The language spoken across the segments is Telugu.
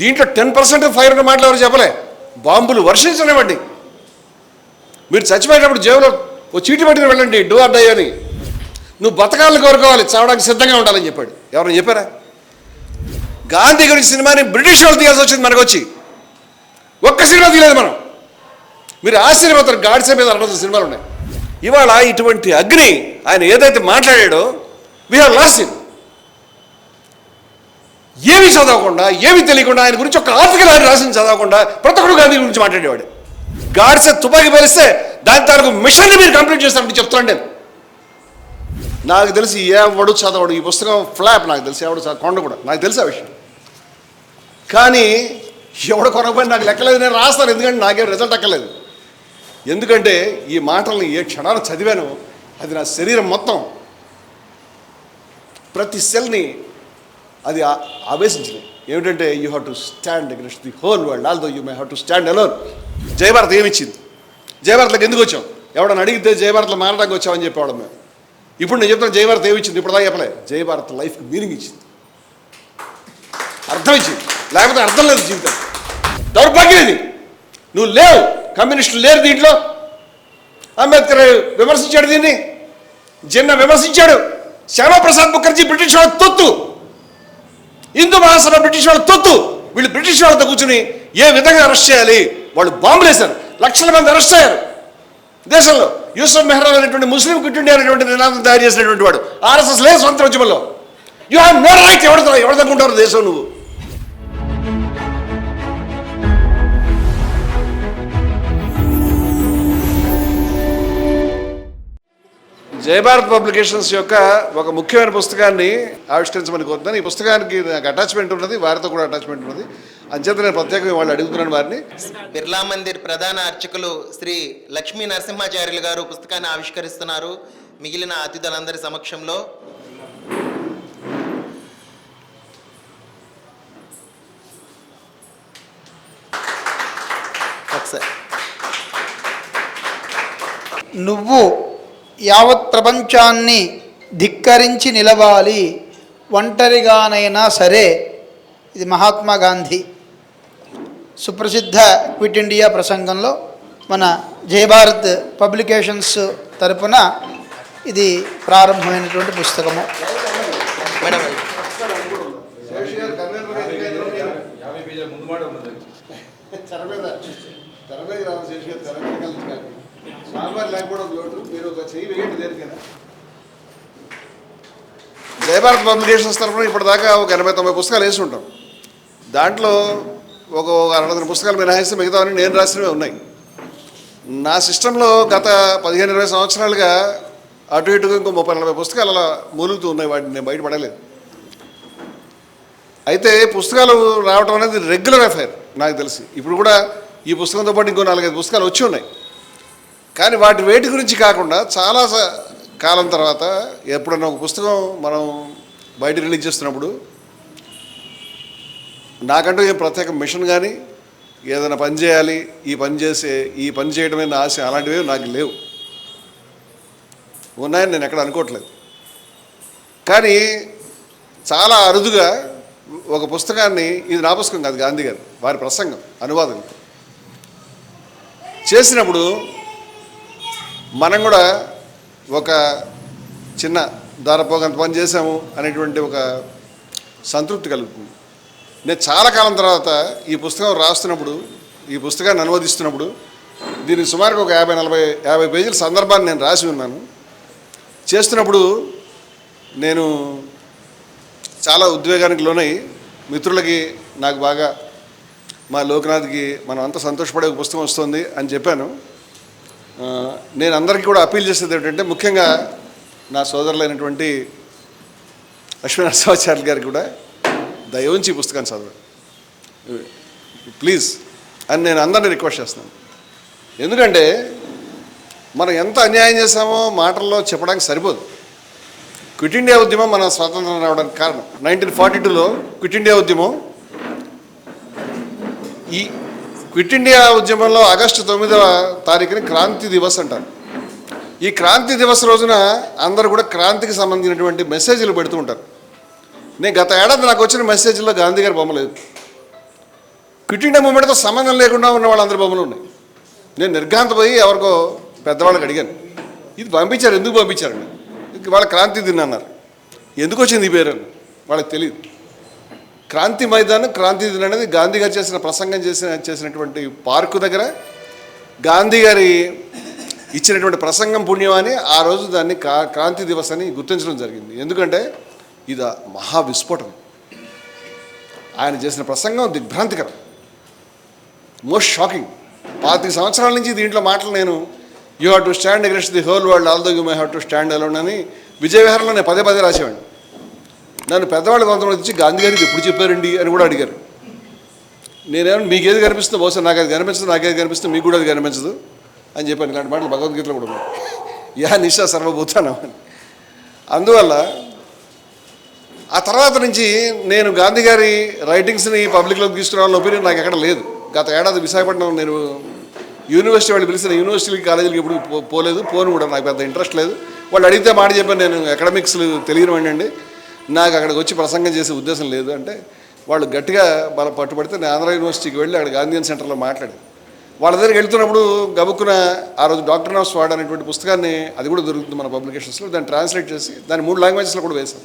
దీంట్లో టెన్ పర్సెంట్ ఫైర్ ఉన్న మాటలు ఎవరు చెప్పలే? బాంబులు వర్షించనివ్వండి. మీరు చచ్చిపోయేటప్పుడు జేబులో ఓ చీటి పట్టుకుని వెళ్ళండి డూ ఆర్ డై అని. నువ్వు బతకాలను కోరుకోవాలి చావడానికి సిద్ధంగా ఉండాలని చెప్పాడు. ఎవరైనా చెప్పారా? గాంధీ గురించి సినిమాని బ్రిటిష్ వాళ్ళు తీయాల్సి వచ్చింది మనకు వచ్చి ఒక్క సినిమా తీయలేదు మనం. మీరు ఆశ్చర్యపోతారు గాడ్సే మీద అరవై సినిమాలు ఉన్నాయి. ఇవాళ ఇటువంటి అగ్ని ఆయన ఏదైతే మాట్లాడాడో వీ హ్యావ్ లాస్ట్ ఇన్ ఏమి చదవకుండా ఏమి తెలియకుండా ఆయన గురించి ఒక ఆర్టికల్ ఆయన రాసింది చదవకుండా ప్రతి ఒక్కరు గాంధీ గురించి మాట్లాడేవాడు. గాడ్సే తుపాకి పేలిస్తే దాని తాలూకు మిషన్ని మీరు కంప్లీట్ చేస్తారంటే చెప్తాను నేను. నాకు తెలిసి ఎవడు చదవడు? ఈ పుస్తకం ఫ్లాప్ నాకు తెలిసి. ఎవడు కొండ కూడా. నాకు తెలిసి ఆ విషయం. కానీ ఎవడు కొనకపోయినా నాకు లెక్కలేదు నేను రాస్తాను. ఎందుకంటే నాకేం రిజల్ట్ ఎక్కలేదు ఎందుకంటే ఈ మాటలను ఏ క్షణాలు చదివాను అది నా శరీరం మొత్తం ప్రతి సెల్ని అది ఆ- ఏమిటంటే you have to stand against the whole world although you may have to stand alone Jayabharat ఏమిచ్చింది? జయభారత్లకు ఎందుకు వచ్చాం? ఎవడని అడిగితే జయభారత్లో మారడానికి వచ్చామని చెప్పేవాడు మేము. ఇప్పుడు నేను చెప్తాను జయభారత్ ఏమిచ్చింది? ఇప్పుడు దాకా చెప్పలే. జయభారత్ లైఫ్కి మీనింగ్ ఇచ్చింది. అర్థం ఇచ్చింది. లేకపోతే అర్థం లేదు జీవితం. దౌర్భాగ్యం ఇది. నువ్వు లేవు. కమ్యూనిస్టులు లేరు దీంట్లో. అంబేద్కర్ విమర్శించాడు దీన్ని. జిన్న విమర్శించాడు. శ్యామప్రసాద్ ముఖర్జీ బ్రిటిష్ వాళ్ళ తొత్తు. హిందూ మహాసభ బ్రిటిష్ వాళ్ళ తొత్తు. వీళ్ళు బ్రిటిష్ వాళ్ళతో కూర్చుని ఏ విధంగా అరెస్ట్ చేయాలి? వాళ్ళు బాంబులు వేశారు. లక్షల మంది అరెస్ట్ అయ్యారు. దేశంలో యూసఫ్ మెహ్రా అనేటువంటి ముస్లిం కుటుండి అనేటువంటి నినాదం తయారు చేసినటువంటి వాడు. ఆర్ఎస్ఎస్ లేదు స్వంత ఉద్యమంలో. యూ హ్యావ్ నో రైట్ ఎవరితో ఎవరి తగ్గుంటారు దేశం నువ్వు? జయభారత్ పబ్లికేషన్స్ యొక్క ఒక ముఖ్యమైన పుస్తకాన్ని ఆవిష్కరించమని కోరుతున్నాను. ఈ పుస్తకానికి నాకు అటాచ్మెంట్ ఉన్నది వారితో కూడా అటాచ్మెంట్ ఉన్నది. అంచేత నేను ప్రత్యేకంగా వాళ్ళు అడుగుతున్నాను వారిని. బిర్లా మందిర్ ప్రధాన అర్చకులు శ్రీ లక్ష్మీ నరసింహాచార్యులు గారు పుస్తకాన్ని ఆవిష్కరిస్తున్నారు మిగిలిన అతిథులందరి సమక్షంలో. నువ్వు యావత్ ప్రపంచాన్ని ధిక్కరించి నిలవాలి. ఒంటరిగానైనా సరే ఇది మహాత్మా గాంధీ సుప్రసిద్ధ క్విట్ ఇండియా ప్రసంగంలో మన జయభారత్ పబ్లికేషన్స్ తరపున ఇది ప్రారంభమైనటువంటి పుస్తకము మేడం తెర మీద తెర మీద రావాలి శేష్ గారు తెర మీద కలిసి కాదు స్వామివారి లేకపోవడం లోటు మీరు ఒక చెయ్యి వేయండి దేనికైనా జయభారత్ పబ్లికేషన్స్ తరఫున ఇప్పటిదాకా ఒక ఎనభై తొంభై పుస్తకాలు వేసి ఉంటాం. దాంట్లో ఒక అరవై పుస్తకాలు మినహాయిస్తే మిగతావన్నీ నేను రాసినవి ఉన్నాయి. నా సిస్టంలో గత పదిహేను ఇరవై సంవత్సరాలుగా అటు ఇటుగా ఇంకో ముప్పై నలభై పుస్తకాలు అలా మూలుగుతూ ఉన్నాయి. వాటిని నేను బయటపడలేదు అయితే పుస్తకాలు రావటం అనేది రెగ్యులర్ అఫైర్ నాకు తెలిసి. ఇప్పుడు కూడా ఈ పుస్తకంతో పాటు ఇంకో నాలుగైదు పుస్తకాలు వచ్చి ఉన్నాయి. కానీ వాటి వేటి గురించి కాకుండా చాలా కాలం తర్వాత ఎప్పుడన్నా ఒక పుస్తకం మనం బయట రిలీజ్ చేస్తున్నప్పుడు నాకంటూ ఏం ప్రత్యేక మిషన్ కానీ ఏదైనా పని చేయాలి ఈ పని చేసే ఈ పని చేయడమే నా ఆశ అలాంటివి నాకు లేవు. ఉన్నాయని నేను ఎక్కడ అనుకోవట్లేదు. కానీ చాలా అరుదుగా ఒక పుస్తకాన్ని ఇది నా పుస్తకం కాదు గాంధీ గారు వారి ప్రసంగం అనువాదం. చేసినప్పుడు మనం కూడా ఒక చిన్న దారపోగంత పని చేసాము అనేటువంటి ఒక సంతృప్తి కలుగుతుంది. నేను చాలా కాలం తర్వాత ఈ పుస్తకం రాస్తున్నప్పుడు ఈ పుస్తకాన్ని అనువదిస్తున్నప్పుడు దీనికి సుమారుగా ఒక యాభై నలభై యాభై పేజీల సందర్భాన్ని నేను రాసి ఉన్నాను. చేస్తున్నప్పుడు నేను చాలా ఉద్వేగానికి లోనై మిత్రులకి నాకు బాగా మా లోకనాథ్కి మనం అంతా సంతోషపడే ఒక పుస్తకం వస్తుంది అని చెప్పాను. నేను అందరికీ కూడా అప్పీల్ చేసేది ఏంటంటే ముఖ్యంగా నా సోదరులైనటువంటి అశ్విన్ నరసింహాచార్య గారికి కూడా దయ ఉంచి ఈ పుస్తకాన్ని చదవండి. ప్లీజ్. అని నేను అందరిని రిక్వెస్ట్ చేస్తున్నాను. ఎందుకంటే మనం ఎంత అన్యాయం చేశామో మాటల్లో చెప్పడానికి సరిపోదు. క్విట్ ఇండియా ఉద్యమం మన స్వాతంత్రం రావడానికి కారణం. నైన్టీన్ ఫార్టీ టూలో క్విట్ ఇండియా ఉద్యమం ఈ క్విట్ ఇండియా ఉద్యమంలో ఆగస్టు తొమ్మిదవ తారీఖుని క్రాంతి దివస్ అంటారు. ఈ క్రాంతి దివస్ రోజున అందరూ కూడా క్రాంతికి సంబంధించినటువంటి మెసేజ్లు పెడుతూ ఉంటారు. నేను గత ఏడాది నాకు వచ్చిన మెసేజ్లో గాంధీ గారి బొమ్మ లేదు. క్విట్ ఇండియా మూమెంట్తో సంబంధం లేకుండా ఉన్న వాళ్ళందరి బొమ్మలు ఉన్నాయి. నేను నిర్ఘాంతపోయి ఎవరికో పెద్దవాళ్ళకి అడిగాను. ఇది పంపించారు ఎందుకు పంపించారండి? వాళ్ళ క్రాంతి దిన్ అన్నారు. ఎందుకు వచ్చింది ఈ పేరు? అని వాళ్ళకి తెలియదు క్రాంతి మైదానం క్రాంతి దినం అనేది గాంధీ గారు చేసిన ప్రసంగం చేసిన చేసినటువంటి పార్కు దగ్గర గాంధీ గారి ఇచ్చినటువంటి ప్రసంగం పుణ్యమని అని ఆ రోజు దాన్ని కా క్రాంతి దివస్ అని గుర్తించడం జరిగింది. ఎందుకంటే ఇది మహా విస్ఫోటం ఆయన చేసిన ప్రసంగం దిగ్భ్రాంతికరం. మోస్ట్ షాకింగ్ పాతిక సంవత్సరాల నుంచి దీంట్లో మాటలు నేను you have to stand against the whole world although you may have to stand alone అని విజయవిహారంలో నేను పదే పదే రాసేవాడిని. నన్ను పెద్దవాళ్ళు కొంతమంది వచ్చి గాంధీ గారికి ఎప్పుడు చెప్పారండి అని కూడా అడిగారు. నేనేమో మీకు ఏది కనిపిస్తుందో? బహుశా నాకు అది కనిపించదు నాకు ఏది కనిపిస్తుంది మీకు కూడా అది కనిపించదు అని చెప్పాను. ఇలాంటి మాటలు భగవద్గీతలో కూడా ఉన్నాయి. యా నిశా సర్వభూతానం అని. అందువల్ల ఆ తర్వాత నుంచి నేను గాంధీ గారి రైటింగ్స్ని పబ్లిక్లోకి తీసుకురావాలని ఒపీనియన్ నాకు ఎక్కడ లేదు. గత ఏడాది విశాఖపట్నం నేను యూనివర్సిటీ వాళ్ళు పిలిచిన యూనివర్సిటీలకి కాలేజీలకి ఎప్పుడు పోలేదు పోను కూడా నాకు పెద్ద ఇంట్రెస్ట్ లేదు. వాళ్ళు అడిగితే మాట చెప్పాను నేను ఎకడమిక్స్ తెలియనివ్వండి అండి. నాకు అక్కడికి వచ్చి ప్రసంగం చేసే ఉద్దేశం లేదు అంటే వాళ్ళు గట్టిగా మన పట్టుబడితే నేను ఆంధ్ర యూనివర్సిటీకి వెళ్ళి అక్కడ గాంధీయన్ సెంటర్లో మాట్లాడి వాళ్ళ దగ్గరికి వెళ్తున్నప్పుడు గబుక్కున ఆ రోజు డాక్టర్ నాఫ్ స్వాడ్ అనేటువంటి పుస్తకాన్ని అది కూడా దొరుకుతుంది మన పబ్లికేషన్స్లో దాన్ని ట్రాన్స్లేట్ చేసి దాన్ని మూడు లాంగ్వేజెస్లో కూడా వేశాం.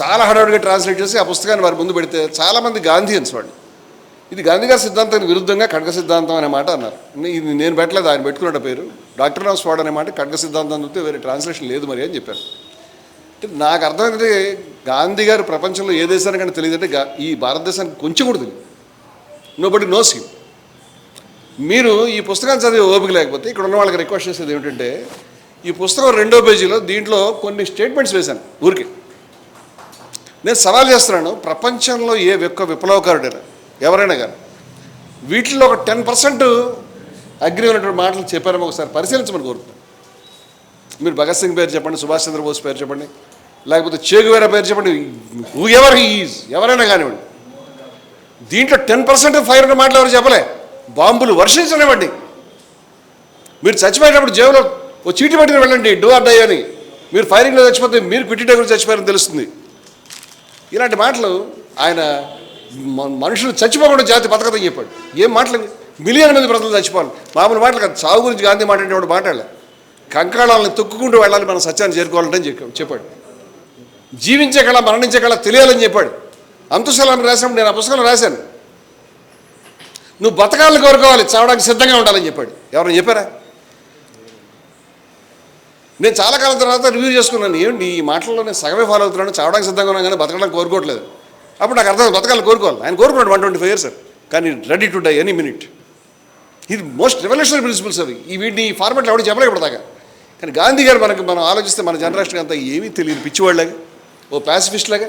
చాలా హడావుడిగా ట్రాన్స్లేట్ చేసి ఆ పుస్తకాన్ని వారి ముందు పెడితే చాలామంది గాంధీయన్స్ వాళ్ళు. ఇది గాంధీ గారి సిద్ధాంతానికి విరుద్ధంగా ఖడ్గ సిద్ధాంతం అనే మాట అన్నారు. ఇది నేను పెట్టలేదు ఆయన పెట్టుకున్నట్టు పేరు. డాక్టర్ నాఫ్ స్వాడ్ అనే మాట ఖడ్గ సిద్ధాంతం చూస్తే వేరే ట్రాన్స్లేషన్ లేదు మరి అని చెప్పారు. నాకు అర్థమైంది గాంధీ గారు ప్రపంచంలో ఏ దేశానికైనా తెలియదంటే అంటే ఈ భారతదేశానికి కొంచెం కూడా తెలియదు. నో బట్ నోస్ యూ మీరు ఈ పుస్తకాన్ని చదివే ఓపిక లేకపోతే ఇక్కడ ఉన్న వాళ్ళకి రిక్వెస్ట్ చేసేది ఏమిటంటే ఈ పుస్తకం రెండో పేజీలో దీంట్లో కొన్ని స్టేట్మెంట్స్ వేశాను ఊరికి. నేను సవాల్ చేస్తున్నాను ప్రపంచంలో ఏ ఒక్క విప్లవకారుడైనా ఎవరైనా కానీ వీటిలో ఒక టెన్ పర్సెంట్ అగ్రి ఉన్నటువంటి మాటలు చెప్పారేమో ఒకసారి పరిశీలించమని కోరుతున్నాను మీరు భగత్ సింగ్ పేరు చెప్పండి సుభాష్ చంద్రబోస్ పేరు చెప్పండి. లేకపోతే చేగువేర పేరు చెప్పండి. హూ ఎవర్ ఈజ్ ఎవరైనా కానివ్వండి. దీంట్లో టెన్ పర్సెంట్ ఫైర్ ఉన్న మాటలు ఎవరు చెప్పలే? బాంబులు వర్షించనివ్వండి. మీరు చచ్చిపోయేటప్పుడు జేబులో ఓ చీటి పట్టుకుని వెళ్ళండి డూ ఆర్ డై అని. మీరు ఫైరింగ్లో చచ్చిపోతే మీరు క్విట్టి గురించి చచ్చిపోయారని తెలుస్తుంది. ఇలాంటి మాటలు ఆయన మనుషులు చచ్చిపోకుండా జాతి బతకదని చెప్పాడు. ఏం మాటలు? మిలియన్ మంది ప్రజలు చచ్చిపోవాలి. మామూలు మాటలు కాదు. చావు గురించి గాంధీ మాట్లాడేవాడు మాట్లాడలే. కంకాళాలను తొక్కుకుంటూ వెళ్ళాలి మనం సత్యాన్ని చేరుకోవాలంటే చెప్పాడు. జీవించగల జీవించే కళ తెలియాలని చెప్పాడు. అంతుశలాన్ని రాశాం నేను ఆ పుస్తకంలో రాశాను. నువ్వు బతకాలను కోరుకోవాలి చావడానికి సిద్ధంగా ఉండాలని చెప్పాడు. ఎవరైనా చెప్పారా? నేను చాలా కాలం తర్వాత రివ్యూ చేసుకున్నాను ఏమిటి ఈ మాటల్లో నేను సగమే ఫాలో అవుతున్నాను చావడానికి సిద్ధంగా ఉన్నాను కానీ బతకడానికి కోరుకోవట్లేదు. అప్పుడు నాకు అర్థం బతకాలని కోరుకోవాలి. ఆయన కోరుకున్నాడు వన్ ట్వంటీ ఫైవ్ ఇయర్స్ కానీ ready to die any minute ఇది మోస్ట్ రెవల్యూషనరీ ప్రిన్సిపల్స్ అవి ఈ వీటిని ఈ ఫార్మాట్లో ఎవరు చెప్పలేకపోతాగా కానీ గాంధీ గారు మనకి మనం ఆలోచిస్తే మన జనరేషన్ అంతా ఏమీ తెలియదు పిచ్చివాళ్ళగా ఓ ప్యాసిఫిస్ట్ లాగా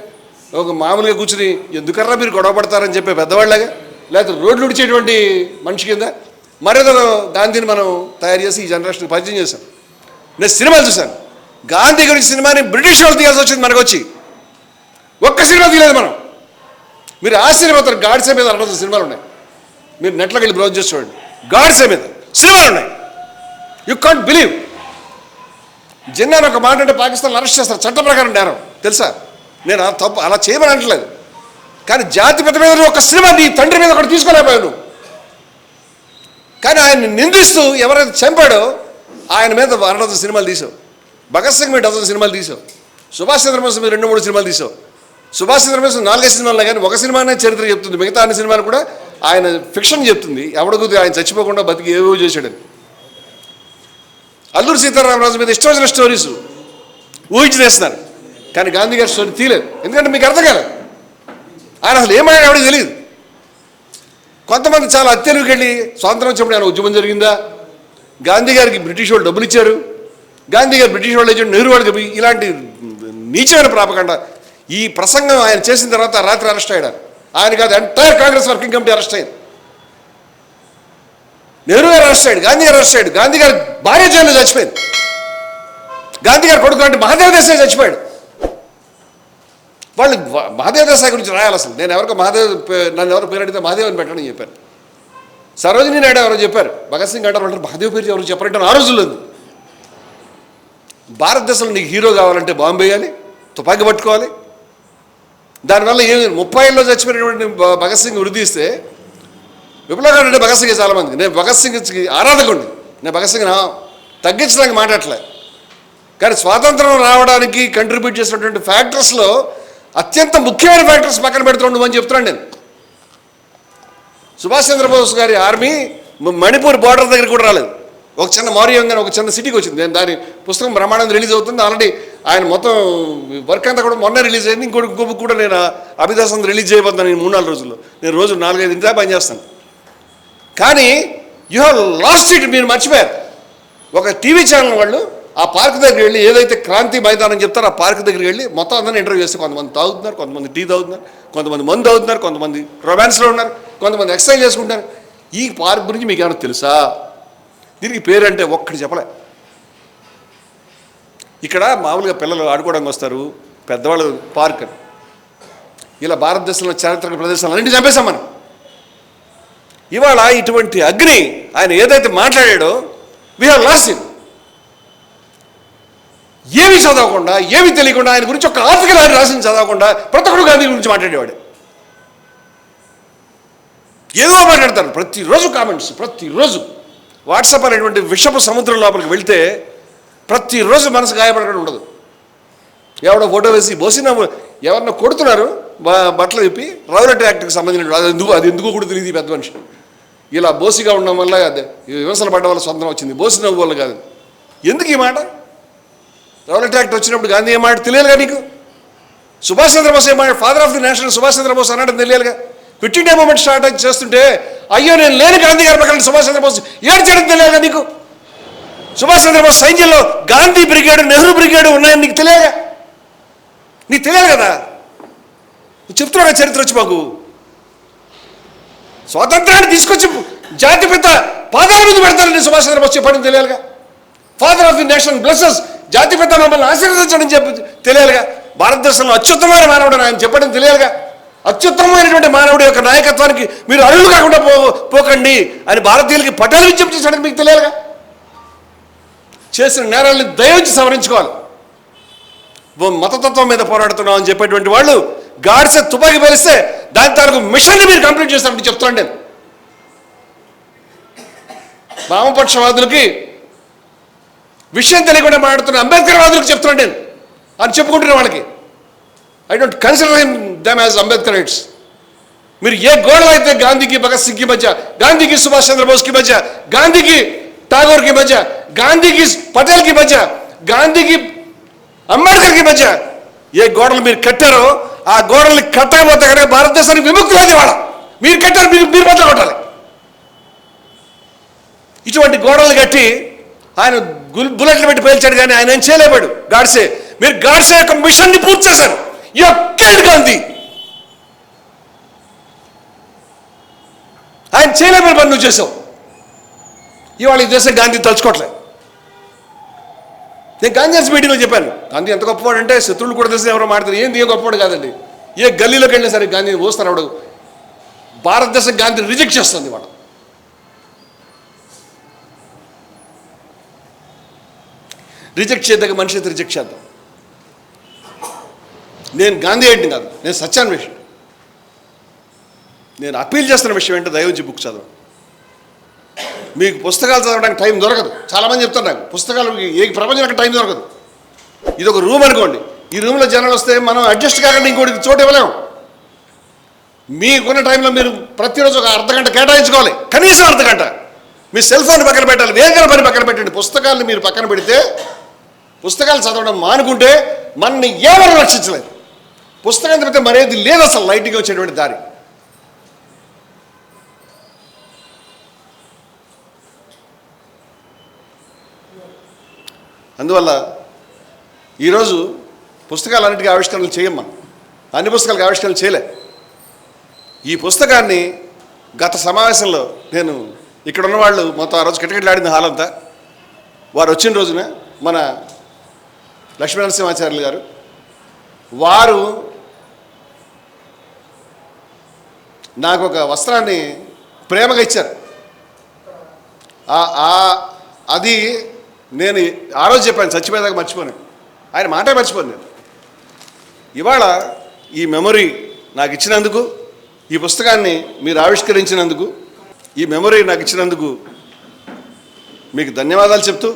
ఒక మామూలుగా కూర్చుని ఎందుకర్రా మీరు గొడవ పడతారని చెప్పే పెద్దవాళ్ళగా లేకపోతే రోడ్లు ఉడిచేటువంటి మనిషి కింద? మరేదో గాంధీని మనం తయారు చేసి ఈ జనరేషన్ పరిచయం చేశాం. నేను సినిమాలు చూశాను. గాంధీ గురించి సినిమాని బ్రిటిష్ వాళ్ళు తీయాల్సి వచ్చింది మనకు వచ్చి ఒక్క సినిమా తీయలేదు మనం. మీరు ఆశ్చర్యపోతారు గాడ్సే మీద అరవై సినిమాలు ఉన్నాయి. మీరు నెట్లోకి వెళ్ళి బ్రౌజ్ చేసి చూడండి. గాడ్సే మీద సినిమాలు ఉన్నాయి. యు కాంట్ బిలీవ్ జిన్నాను ఒక మాట అంటే పాకిస్తాన్ అరెస్ట్ చేస్తారు. చట్ట ప్రకారం నేరం. తెలుసా? నేను తప్పు అలా చేయమని అంటలేదు కానీ జాతి పెద్ద మీద ఒక సినిమా నీ తండ్రి మీద ఒకటి తీసుకోలేకపోయావు నువ్వు. కానీ ఆయన నిందిస్తూ ఎవరైతే చంపాడో ఆయన మీద అరడజన సినిమాలు తీసావు. భగత్ సింగ్ మీద డజన్ సినిమాలు తీసావు. సుభాష్ చంద్రబోస్ మీద రెండు మూడు సినిమాలు తీసావు. సుభాష్ చంద్రబోస్ నాలుగైదు సినిమాలు కానీ ఒక సినిమానే చరిత్ర చెప్తుంది. మిగతా అన్ని సినిమాలు కూడా ఆయన ఫిక్షన్ చెప్తుంది. ఎవడకు ఆయన చచ్చిపోకుండా బతికి ఏవో చేశాడని. అల్లూరు సీతారామరాజు మీద ఇష్టం వచ్చిన స్టోరీస్ ఊహించి చేస్తున్నారు కానీ గాంధీ గారి స్టోరీ తీయలేదు ఎందుకంటే మీకు అర్థం కాలేదు. ఆయన అసలు ఏమైనా ఎవరికి తెలియదు. కొంతమంది చాలా అత్యరువుకి వెళ్ళి స్వాతంత్రం వచ్చినప్పుడు ఆయన ఉద్యమం జరిగిందా? గాంధీ గారికి బ్రిటిష్ వాళ్ళు డబ్బులు ఇచ్చారు. గాంధీ గారు బ్రిటిష్ వాళ్ళు ఇచ్చారు నెహ్రూ వాళ్ళకి ఇలాంటి నీచమైన ప్రాపకండ. ఈ ప్రసంగం ఆయన చేసిన తర్వాత రాత్రి అరెస్ట్ అయ్యాడు. ఆయన కాదు entire Congress working committee arrest అయింది నెహ్రూ గారు అరెస్ట్ అయ్యాడు గాంధీ గారు అరెస్ట్ అయ్యాడు. గాంధీ గారు భార్య జైల్లో చచ్చిపోయింది. గాంధీ గారు కొడుకు అంటే మహాదేవ దేశాయ్ చచ్చిపోయాడు. వాళ్ళు వ- మహాదేవ్ గురించి రాయాలి అసలు. నేను ఎవరికో మహాదేవ్ నన్ను ఎవరు పేరు అడిగితే మహాదేవ్ అని పెట్టండి చెప్పారు. సరోజిని నాయుడు ఎవరో చెప్పారు. భగత్ సింగ్ అంటారు అంటారు మహాదేవ్ పేరు ఎవరు చెప్పారంటే ఆ రోజుల్లో ఉంది. భారతదేశంలో నీకు హీరో కావాలంటే బాంబు వేయాలి తుపాకీ పట్టుకోవాలి. దానివల్ల ఏమి ముప్పై ఏళ్ళలో చచ్చిపోయినటువంటి భ- భగత్ సింగ్ వృద్ధిస్తే ఇస్తే అంటే భగత్ సింగ్ చాలామంది నేను భగత్ సింగ్కి ఆరాధకుండి నేను భగత్ సింగ్ తగ్గించడానికి మాట్లాడలే కానీ స్వాతంత్రం రావడానికి కంట్రిబ్యూట్ చేసినటువంటి ఫ్యాక్టర్స్లో అత్యంత ముఖ్యమైన ఫ్యాక్టర్స్ పక్కన పెడుతుండు అని చెప్తున్నాను నేను. సుభాష్ చంద్రబోస్ గారి ఆర్మీ మణిపూర్ బార్డర్ దగ్గర కూడా రాలేదు. ఒక చిన్న మారియంగా ఒక చిన్న సిటీకి వచ్చింది. నేను దాని పుస్తకం బ్రహ్మాండం రిలీజ్ అవుతుంది. ఆల్రెడీ ఆయన మొత్తం వర్క్ అంతా కూడా మొన్న రిలీజ్ అయింది. ఇంకోటి ఇంకో కూడా నేను అభిదాసం రిలీజ్ చేయబోతున్నాను నేను మూడు నాలుగు రోజుల్లో. నేను రోజు నాలుగైదు ఇంటి పని చేస్తాను కానీ యూ హ్యావ్ లాస్ట్ ఇట్ మీరు మర్చిపోయారు. ఒక టీవీ ఛానల్ వాళ్ళు ఆ పార్క్ దగ్గరికి వెళ్ళి ఏదైతే క్రాంతి మైదానం చెప్తారో ఆ పార్క్ దగ్గరికి వెళ్ళి మొత్తం అందరిని ఇంటర్వ్యూ చేస్తే కొంతమంది తాగుతున్నారు కొంతమంది టీ తాగుతున్నారు కొంతమంది మందు తాగుతున్నారు కొంతమంది రొమాన్స్లో ఉన్నారు కొంతమంది ఎక్సర్సైజ్ చేసుకుంటారు ఈ పార్క్ గురించి మీకు ఏమైనా తెలుసా? దీనికి పేరు అంటే ఒక్కటి చెప్పలే. ఇక్కడ మామూలుగా పిల్లలు ఆడుకోవడానికి వస్తారు పెద్దవాళ్ళు పార్క్ అని. ఇలా భారతదేశంలో చారిత్రక ప్రదేశాలు అన్నింటి చంపేశాం మనం. ఇవాళ ఇటువంటి అగ్ని ఆయన ఏదైతే మాట్లాడాడో వీ హ్యావ్ లాస్ట్ ఇన్ ఏమి చదవకుండా ఏమి తెలియకుండా ఆయన గురించి ఒక ఆర్టికల్ ఆయన రాసింది చదవకుండా ప్రతి ఒక్కరు గాంధీ గురించి మాట్లాడేవాడు. ఏదో మాట్లాడతారు. ప్రతిరోజు కామెంట్స్ ప్రతిరోజు వాట్సాప్ అనేటువంటి విషపు సముద్రం లోపలికి వెళ్తే ప్రతిరోజు మనసు గాయపడకుండా ఉండదు. ఎవడో ఫోటో వేసి బోసిన ఎవరినో కొడుతున్నారు బట్టలు చెప్పి రౌలట్ యాక్ట్కి సంబంధించిన అది ఎందుకు అది ఎందుకు కూడా తెలియదు పెద్ద మనిషి. ఇలా బోసిగా ఉండడం వల్ల అదే విమర్శలు పడ్డ వల్ల సొంతం వచ్చింది. బోసి నవ్వు వల్ల కాదు. ఎందుకు ఈ మాట? రౌలట్ యాక్ట్ వచ్చినప్పుడు గాంధీ ఏ మాట తెలియాలిగా నీకు? సుభాష్ చంద్రబోస్ ఏ మాట father of the national Subhash Chandra Bose అన్నట్టు తెలియాలిగా? క్విట్ ఇండియా మూమెంట్ స్టార్ట్ చేస్తుంటే అయ్యో నేను లేని గాంధీ గారి పక్కన సుభాష్ చంద్రబోస్ ఏడ్చడం చేయడం తెలియాలిగా నీకు? సుభాష్ చంద్రబోస్ సైన్యంలో గాంధీ బ్రిగేడ్ నెహ్రూ బ్రిగేడ్ ఉన్నాయని నీకు తెలియగా నీకు తెలియాలి కదా? నువ్వు చెప్తున్నావు చరిత్ర వచ్చి మాకు స్వాతంత్రాన్ని తీసుకొచ్చి జాతిపిత పాదాల మీద పెడతారు సుభాష్ చంద్రబోస్ చెప్పడం తెలియాలిగా? Father of the national blesses జాతిపిత మమ్మల్ని ఆశీర్వదించడం చెప్పి తెలియాలిగా. భారతదేశంలో అత్యుత్తమైన మానవుడు ఆయన చెప్పడం తెలియాలిగా. అత్యుత్తమైనటువంటి మానవుడి యొక్క నాయకత్వానికి మీరు అరులు కాకుండా పో పోకండి అని భారతీయులకి పట్టాలు విజ్ఞప్తి చేసడం మీకు తెలియాలిగా. చేసిన నేరాల్ని దయించి సవరించుకోవాలి. మతతత్వం మీద పోరాడుతున్నాం అని చెప్పేటువంటి వాళ్ళు గాడ్సే తుపాకి పేలిస్తే దాని తాలూకు మిషన్ని మీరు కంప్లీట్ చేస్తారని చెప్తున్నాను నేను. వామపక్షవాదులకి విషయం తెలియకుండా మాట్లాడుతున్న అంబేద్కర్ వాదులకు చెప్తున్నాను నేను. అని చెప్పుకుంటున్న వాళ్ళకి. I don't consider him them as Ambedkar rights మీరు ఏ గోడలు అయితే గాంధీకి భగత్ సింగ్కి మధ్య గాంధీకి సుభాష్ చంద్రబోస్కి మధ్య గాంధీకి ఠాగూర్కి మధ్య గాంధీకి పటేల్కి మధ్య గాంధీకి అంబేద్కర్కి మధ్య ఏ గోడలు మీరు కట్టారో ఆ గోడల్ని కట్టకపోతే కనుక భారతదేశానికి విముక్తి లేదు వాళ్ళ. మీరు కట్టారు మీరు మీరు బద్దలు కొట్టాలి ఇటువంటి గోడలు కట్టి ఆయన బుల్లెట్లు పెట్టి పేల్చాడు కానీ ఆయన ఏం చేయలేపాడు గాడ్సే. మీరు గాడ్సే యొక్క మిషన్ని పూర్తి చేశారు. ఎక్కడ గాంధీ. ఆయన చేయలేమని పని నువ్వు చేసావు. ఇవాళ ఈ దేశం గాంధీ తలుచుకోవట్లే నేను గాంధీ మీటింగ్లో చెప్పాను. గాంధీ ఎంత గొప్పవాడు అంటే శత్రువులు కూడా తెలిసి ఎవరో మాడతారు ఏంది ఏ గొప్పవాడు కాదండి? ఏ గల్లీలోకి వెళ్ళినా సరే గాంధీని పోస్తారు ఆవిడ భారతదేశం గాంధీని రిజెక్ట్ చేస్తుంది వాడు రిజెక్ట్ చేద్దాక మనిషి అయితే రిజెక్ట్ చేద్దాం. నేను గాంధీ ఏంటి కాదు నేను సత్యాన్వేషణ నేను అప్పీల్ చేస్తున్న విషయం ఏంటో దయవుంచి బుక్ చదవం మీకు పుస్తకాలు చదవడానికి టైం దొరకదు. చాలామంది చెప్తారు నాకు పుస్తకాలు ఏ ప్రపంచానికి టైం దొరకదు. ఇది ఒక రూమ్ అనుకోండి. ఈ రూమ్లో జనాలు వస్తే మనం అడ్జస్ట్ కాకుండా ఇంకోటి చోటు ఇవ్వలేము. మీకున్న టైంలో మీరు ప్రతిరోజు ఒక అర్ధగంట కేటాయించుకోవాలి. కనీసం అర్ధగంట మీ సెల్ ఫోన్ పక్కన పెట్టాలి వేగన పని పక్కన పెట్టండి. పుస్తకాలను మీరు పక్కన పెడితే పుస్తకాలు చదవడం మానుకుంటే మనని ఎవరు రక్షించలేదు? పుస్తకం తప్పితే మరేది లేదు అసలు లైట్గా వచ్చేటువంటి దారి. అందువల్ల ఈరోజు పుస్తకాలన్నిటికీ ఆవిష్కరణలు చేయమ్మా. అన్ని పుస్తకాలకు ఆవిష్కరణలు చేయలే. ఈ పుస్తకాన్ని గత సమావేశంలో నేను ఇక్కడ ఉన్న వాళ్ళు మొత్తం ఆ రోజు కిటకిటలాడింది హాల్ అంతా వారు వచ్చిన రోజున మన లక్ష్మీనరసింహాచార్యులు గారు వారు నాకు ఒక వస్త్రాన్ని ప్రేమగా ఇచ్చారు. అది నేను ఆ రోజు చెప్పాను చచ్చిపోయేదాకా మర్చిపోను. ఆయన మాటే మర్చిపోను నేను. ఇవాళ ఈ మెమొరీ నాకు ఇచ్చినందుకు ఈ పుస్తకాన్ని మీరు ఆవిష్కరించినందుకు ఈ మెమొరీ నాకు ఇచ్చినందుకు మీకు ధన్యవాదాలు చెప్తూ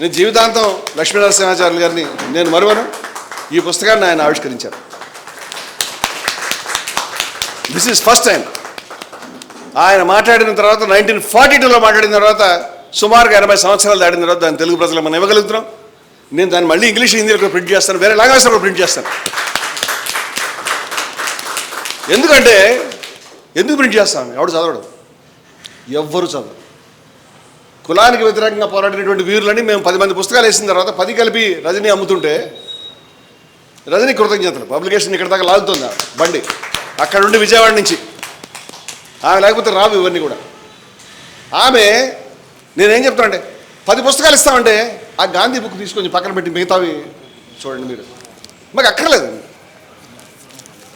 నేను జీవితాంతం లక్ష్మీనరసింహాచార్యులు గారిని నేను మరువను. ఈ పుస్తకాన్ని ఆయన ఆవిష్కరించారు. దిస్ ఈజ్ ఫస్ట్ టైం ఆయన మాట్లాడిన తర్వాత నైన్టీన్ ఫార్టీ టూలో మాట్లాడిన తర్వాత సుమారుగా ఎనభై సంవత్సరాలు దాటిన తర్వాత దాన్ని తెలుగు ప్రజలు మనం ఇవ్వగలుగుతున్నాం. నేను దాన్ని మళ్ళీ ఇంగ్లీష్ హిందీలో ప్రింట్ చేస్తాను. వేరే లాంగ్వేజ్లో ప్రింట్ చేస్తాను. ఎందుకంటే ఎందుకు ప్రింట్ చేస్తాను ఎవడు చదవడు? ఎవ్వరు చదవరు. కులానికి వ్యతిరేకంగా పోరాడినటువంటి వీరులని మేము పది మంది పుస్తకాలు వేసిన తర్వాత పది కలిపి రజనీ అమ్ముతుంటే రజనీ కృతజ్ఞతలు. పబ్లికేషన్ ఇక్కడ దాకా లాగుతుంది బండి. అక్కడ నుండి విజయవాడ నుంచి. ఆమె లేకపోతే రావు ఇవన్నీ కూడా. ఆమె నేనేం చెప్తానంటే పది పుస్తకాలు ఇస్తామంటే ఆ గాంధీ బుక్ తీసుకొని పక్కన పెట్టి మిగతావి చూడండి మీరు. మాకు అక్కర్లేదు.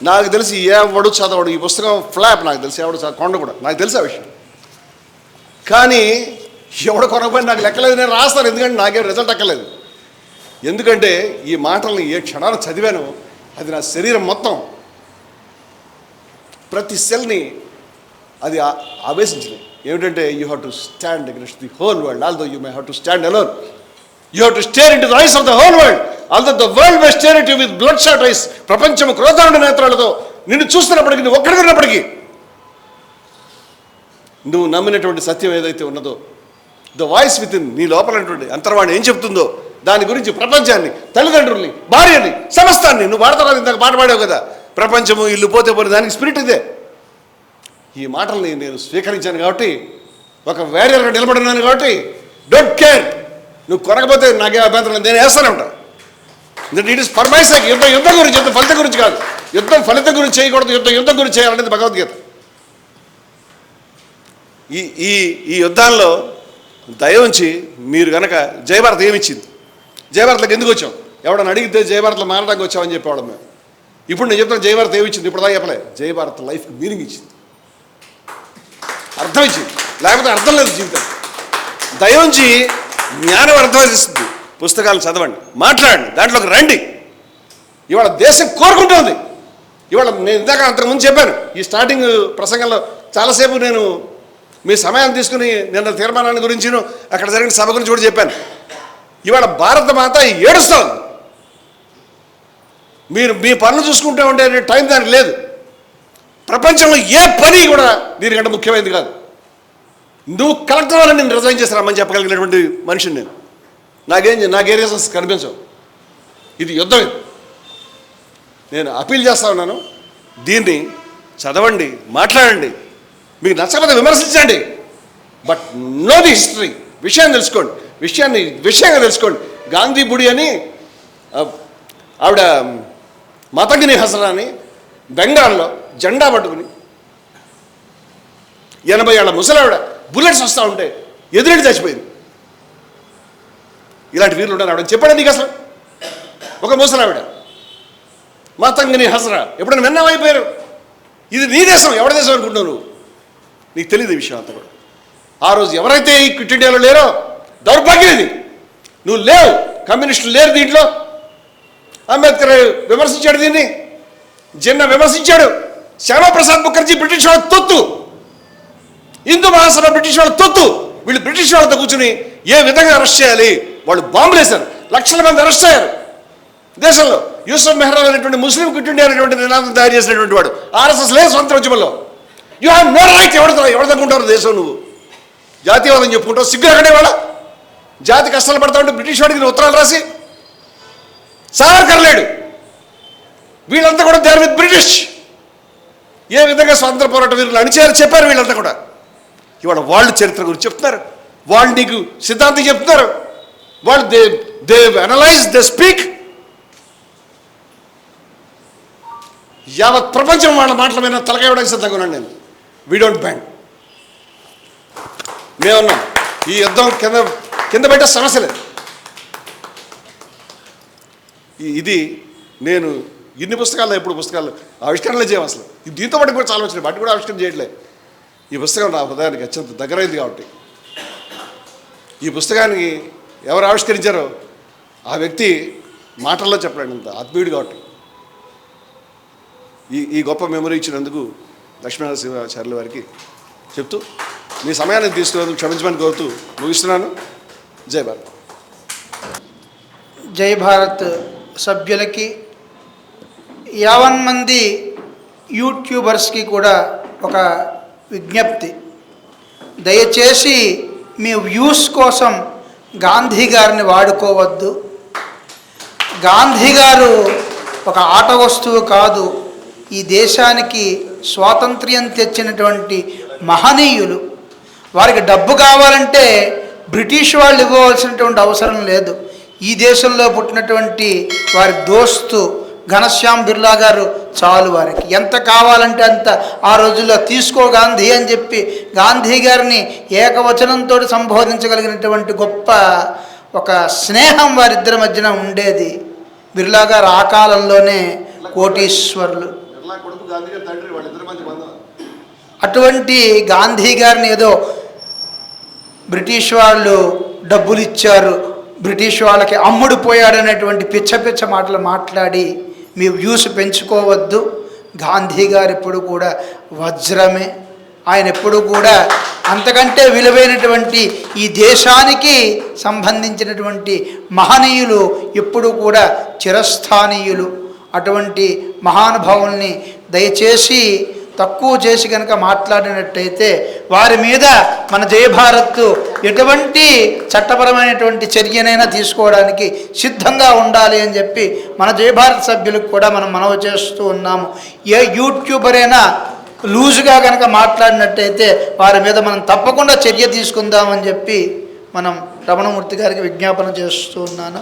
నాకు తెలిసి ఎవడు చదవడు ఈ పుస్తకం ఫ్లాప్ నాకు తెలిసి ఎవడు చదవ కొండ కూడా. నాకు తెలిసి ఆ విషయం. కానీ ఎవడ కొనకపోయినా నాకు లెక్కలేదు నేను రాస్తాను. ఎందుకంటే నాకేం రిజల్ట్ ఎక్కలేదు ఎందుకంటే ఈ మాటల్ని ఏ క్షణాలు చదివాను అది నా శరీరం మొత్తం. ప్రతి సెల్ని అది ఆవేశించింది. ఏమిటంటే you have to stand against the whole world although you may have to stand alone you have to stare into the eyes of the whole world all the world may stare it with bloodshot eyes ప్రపంచం క్రోధాండ నేత్రాలతో నిన్ను చూస్తున్నప్పటికీ నువ్వు ఒక్కడికి ఉన్నప్పటికీ. నువ్వు నమ్మినటువంటి సత్యం ఏదైతే ఉన్నదో ద వాయిస్ విత్ ఇన్ నీ లోపలటువంటి అంతర్వాణి ఏం చెప్తుందో దాని గురించి ప్రపంచాన్ని తల్లిదండ్రుల్ని భార్యని సమస్తాన్ని నువ్వు వాడతావు కదా ఇందాక పాట పాడావు కదా. ప్రపంచము ఇల్లు పోతే పోతే దానికి స్పిరిట్ ఇదే. ఈ మాటల్ని నేను స్వీకరించాను కాబట్టి ఒక వేరియర్గా నిలబడినాను కాబట్టి డోంట్ కేర్ నువ్వు కొనకపోతే నాకే అభ్యంతరం నేను వేస్తానే ఉంటాను ఇట్ ఇస్ పర్మైసాక్ యుద్ధం యుద్ధం గురించి యుద్ధం ఫలితం గురించి కాదు. యుద్ధం ఫలితం గురించి చేయకూడదు. యుద్ధం యుద్ధం గురించి చేయాలనేది భగవద్గీత. ఈ ఈ ఈ యుద్ధాల్లో దయ ఉంచి మీరు కనుక జయభారత్ ఏమిచ్చింది? జయభారత్లకు ఎందుకు వచ్చాం? ఎవడని అడిగితే జయభారత్లో మారడానికి వచ్చామని చెప్పేవాడు మేము. ఇప్పుడు నేను చెప్తాను జయభారత్ ఏమిచ్చింది? ఇప్పుడు దాకా చెప్పలే. జయభారత్ లైఫ్కి మీనింగ్ ఇచ్చింది. అర్థం ఇచ్చింది. లేకపోతే అర్థం లేదు జీవితం. దయ ఉంచి జ్ఞానం అర్థమేస్తుంది పుస్తకాలు చదవండి. మాట్లాడండి. దాంట్లోకి రండి. ఇవాళ దేశం కోరుకుంటుంది. ఇవాళ నేను ఇందాక అంతకుముందు చెప్పాను. ఈ స్టార్టింగ్ ప్రసంగంలో చాలాసేపు నేను మీ సమయాన్ని తీసుకుని నిన్న తీర్మానాన్ని గురించి అక్కడ జరిగిన సభ గురించి కూడా చెప్పాను. ఇవాళ భారత మాత ఏడుస్తూ మీరు మీ పనులు చూసుకుంటూ ఉంటే టైం దానికి లేదు. ప్రపంచంలో ఏ పని కూడా దీనికంటే ముఖ్యమైనది కాదు. నువ్వు కలెక్టర్ వల్ల నేను రిజైన్ చేసి రమ్మని చెప్పగలిగినటువంటి మనిషిని నేను. నాకేం నాకే రీజన్స్ కనిపించవు. ఇది యుద్ధం ఇది. నేను అపీల్ చేస్తా ఉన్నాను. దీన్ని చదవండి మాట్లాడండి. మీకు నచ్చకపోతే విమర్శించండి. బట్ నో ది హిస్టరీ విషయాన్ని తెలుసుకోండి. విషయాన్ని విషయంగా తెలుసుకోండి. గాంధీ బుడి అని ఆవిడ మతగిని హసరా అని బెంగాల్లో జెండా పట్టుకుని ఎనభై ఏళ్ళ ముసలావిడ బుల్లెట్స్ వస్తూ ఉంటే ఎదురెడి చచ్చిపోయింది. ఇలాంటి వీరులు ఉన్నారు ఆవిడ చెప్పాడు నీకు అసలు. ఒక ముసలావిడ. మతంగిని హసరా ఎప్పుడైనా విన్నావా ఇది నీ దేశం. ఎవరి దేశం అనుకుంటున్నావు నువ్వు? నీకు తెలియదు ఈ విషయం అంతా కూడా. ఆ రోజు ఎవరైతే ఈ క్విట్ ఇండియాలో లేరో దౌర్భాగ్యం ఇది నువ్వు లేవు. కమ్యూనిస్టులు లేరు దీంట్లో. అంబేద్కర్ విమర్శించాడు దీన్ని. జిన్న విమర్శించాడు. శ్యామప్రసాద్ ముఖర్జీ బ్రిటిష్ వాళ్ళ తొత్తు. హిందూ మహాసభ బ్రిటిష్ వాళ్ళ తొత్తు. వీళ్ళు బ్రిటిష్ వాళ్ళతో కూర్చుని ఏ విధంగా అరెస్ట్ చేయాలి? వాళ్ళు బాంబులు వేశారు. లక్షల మంది అరెస్ట్ అయ్యారు. దేశంలో యూసఫ్ మెహ్రా అనేటువంటి ముస్లిం క్విట్ ఇండియా అనేటువంటి నినాదం తయారు చేసినటువంటి వాడు. ఆర్ఎస్ఎస్ లేదు స్వంత ఉద్యమంలో. యూ హ్యావ్ నో రైట్ ఎవరితో ఎవడదనుకుంటారు దేశం నువ్వు? జాతీయవాదం చెప్పుకుంటావు సిగ్గు ఎక్కడే వాళ్ళ జాతి కష్టాలు పడతా ఉంటే బ్రిటిష్ వాడికి ఉత్తరాలు రాసి సావర్కర్ లేడు. వీళ్ళంతా కూడా దేర్ విత్ బ్రిటిష్ ఏ విధంగా స్వాతంత్ర పోరాట వీరులు అణిచారు చెప్పారు వీళ్ళంతా కూడా. ఇవాళ వాళ్ళు చరిత్ర గురించి చెప్తున్నారు. వాళ్ళు నీకు సిద్ధాంతం చెప్తున్నారు. వాళ్ళు they they analyse they speak యావత్ ప్రపంచం వాళ్ళ మాటల మీద తలకాయడానికి సిద్ధంగా ఉన్నాను నేను. వీ డోంట్ బ్యాండ్ మేమున్నాం ఈ యుద్ధం కింద కింద పెట్టే సమస్య లేదు. ఇది నేను ఇన్ని పుస్తకాల్లో ఎప్పుడు పుస్తకాలు ఆవిష్కరణలే చేయం అసలు. ఇది దీంతో పాటు కూడా చాలా వచ్చినాయి. వాటి కూడా ఆవిష్కరణ చేయట్లే. ఈ పుస్తకం నా హృదయానికి అత్యంత దగ్గరైంది కాబట్టి. ఈ పుస్తకానికి ఎవరు ఆవిష్కరించారో ఆ వ్యక్తి మాటల్లో చెప్పలేనంత ఆత్మీయుడు కాబట్టి. ఈ ఈ గొప్ప మెమరీ ఇచ్చినందుకు లక్ష్మీనరసింహాచార్యుల వారికి చెప్తూ మీ సమయాన్ని తీసుకున్నందుకు క్షమించమని కోరుతూ ముగిస్తున్నాను. జై భారత్. జై భారత్ సభ్యులకి యావన్ మంది యూట్యూబర్స్కి కూడా ఒక విజ్ఞప్తి. దయచేసి మీ వ్యూస్ కోసం గాంధీ గారిని వాడుకోవద్దు. గాంధీ గారు ఒక ఆట వస్తువు కాదు ఈ దేశానికి స్వాతంత్ర్యం తెచ్చినటువంటి మహనీయులు. వారికి డబ్బు కావాలంటే బ్రిటిష్ వాళ్ళు ఇవ్వవలసినటువంటి అవసరం లేదు. ఈ దేశంలో పుట్టినటువంటి వారి దోస్తు ఘనశ్యామ్ బిర్లా గారు చాలు వారికి. ఎంత కావాలంటే అంత ఆ రోజుల్లో తీసుకో గాంధీ అని చెప్పి గాంధీ గారిని ఏకవచనంతో సంబోధించగలిగినటువంటి గొప్ప ఒక స్నేహం వారిద్దరి మధ్యన ఉండేది. బిర్లా గారు ఆ కాలంలోనే కోటీశ్వరులు. కొడుకు గాంధీ గారి తండ్రి వాళ్ళిద్దరి మంచి బంధం. అటువంటి గాంధీ గారిని ఏదో బ్రిటిష్ వాళ్ళు డబ్బులు ఇచ్చారు బ్రిటిష్ వాళ్ళకి అమ్ముడు పోయాడనేటువంటి పిచ్చ పిచ్చ మాటలు మాట్లాడి మీ వ్యూస్ పెంచుకోవద్దు. గాంధీ గారు ఎప్పుడు కూడా వజ్రమే. ఆయన ఎప్పుడు కూడా అంతకంటే విలువైనటువంటి ఈ దేశానికి సంబంధించినటువంటి మహనీయులు ఎప్పుడు కూడా చిరస్థానీయులు. అటువంటి మహానుభావుల్ని దయచేసి తక్కువ చేసి కనుక మాట్లాడినట్టయితే వారి మీద మన జయభారత్ ఎటువంటి చట్టపరమైనటువంటి చర్యనైనా తీసుకోవడానికి సిద్ధంగా ఉండాలి అని చెప్పి మన జయభారత్ సభ్యులకు కూడా మనం మనవి చేస్తూ ఉన్నాము. ఏ యూట్యూబర్ అయినా లూజుగా కనుక మాట్లాడినట్టయితే వారి మీద మనం తప్పకుండా చర్య తీసుకుందామని చెప్పి మనం రమణమూర్తి గారికి విజ్ఞాపన చేస్తూ ఉన్నాను.